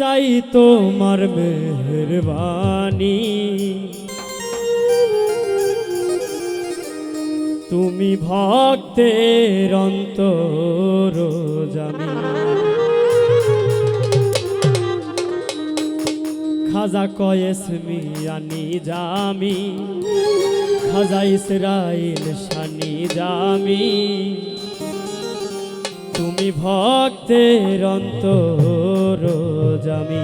চাই তোমার মেহরবানি। তুমি ভক্তের অন্তর জামি খাজা কয়েস মিয়ানি জামি খাজা ইসরাইল শানি জামি তুমি ভক্তের অন্তর জামি।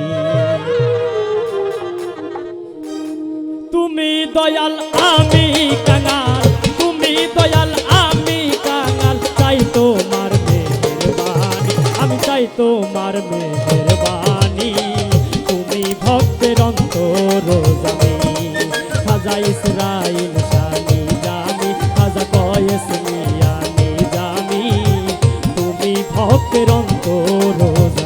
তুমি দয়াল, আমি কাঙাল। তুমি দয়াল, আমি কাঙাল। চাই তোমার মেহেরবানি। আমি চাই তোমার মেহেরবানি। তুমি ভক্তের অন্তর জামি খাজা ইসরাইল শানি জামি। খাজা কয়েস মিয়ানি জামি। তুমি ভক্তের অন্তর জামি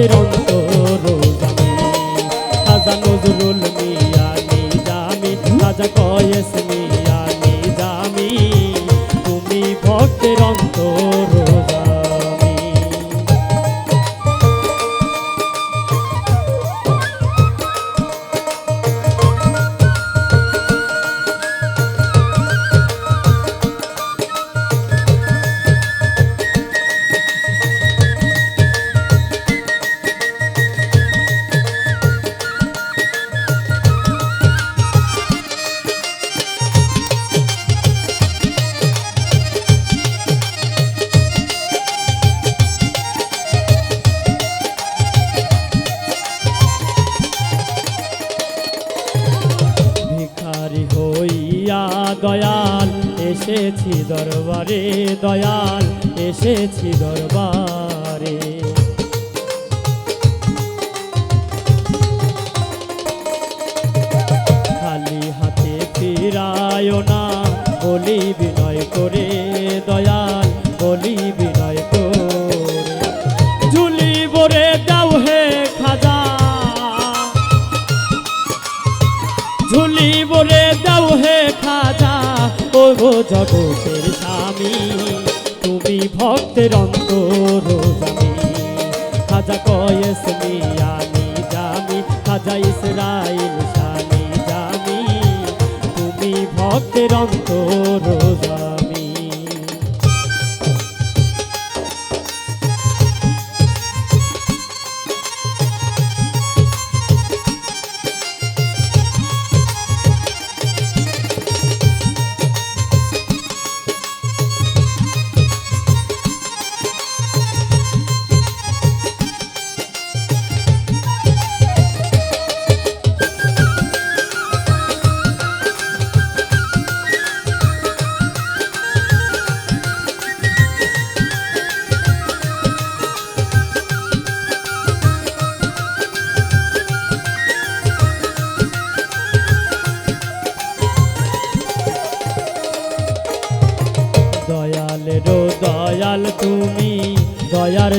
ভক্তের অন্তর খাজা নজরুল মিয়া নিজামি খাজা কয়েস মিয়া নিজামি তুমি ভক্তের অন্তর দয়াল, এসেছি দরবারে, দয়াল, এসেছি দরবারে। খালি হাতে ফিরায় না, বলি বিনয় করে, দয়াল, বলি বিনয় করে। ঝুলি বরে দাও হে খাজা, ঝুলি গো জগতের স্বামী তুমি ভক্তের অন্তর খাজা কয়েস মিয়ানি জামি, খাজা ইসরাইল স্বামী জামি। তুমি ভক্তের অন্তর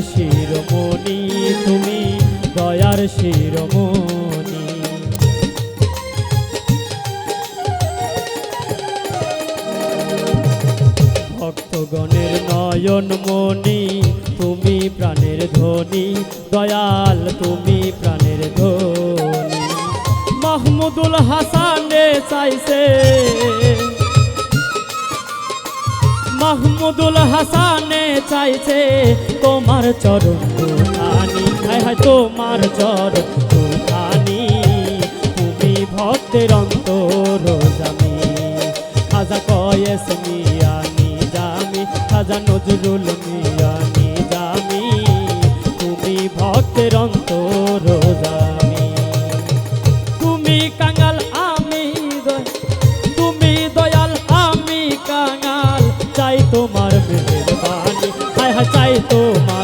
শিরোমণি, তুমি দয়ার শিরোমণি। ভক্তগণের নয়ন মণি, তুমি প্রাণের ধ্বনি। দয়াল, তুমি প্রাণের ধ্বনি। মাহমুদুল হাসান চাইছে মাহমুদুল হাসানে চাইছে তোমার চরণ দুখানি হায় হায় তোমার চরণ দুখানি তুমি ভক্তের অন্তর জামি। খাজা কয়েস মিয়ানি জামি, খাজা নজরুল মিয়ানি জামি। তুমি ভক্তের অন্তর চাই তোমার